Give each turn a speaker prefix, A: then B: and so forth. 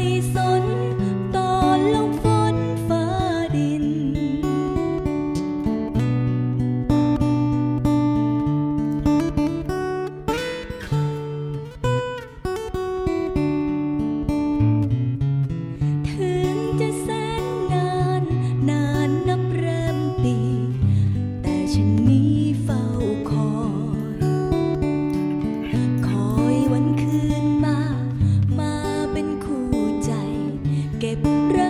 A: So. เก็บรัก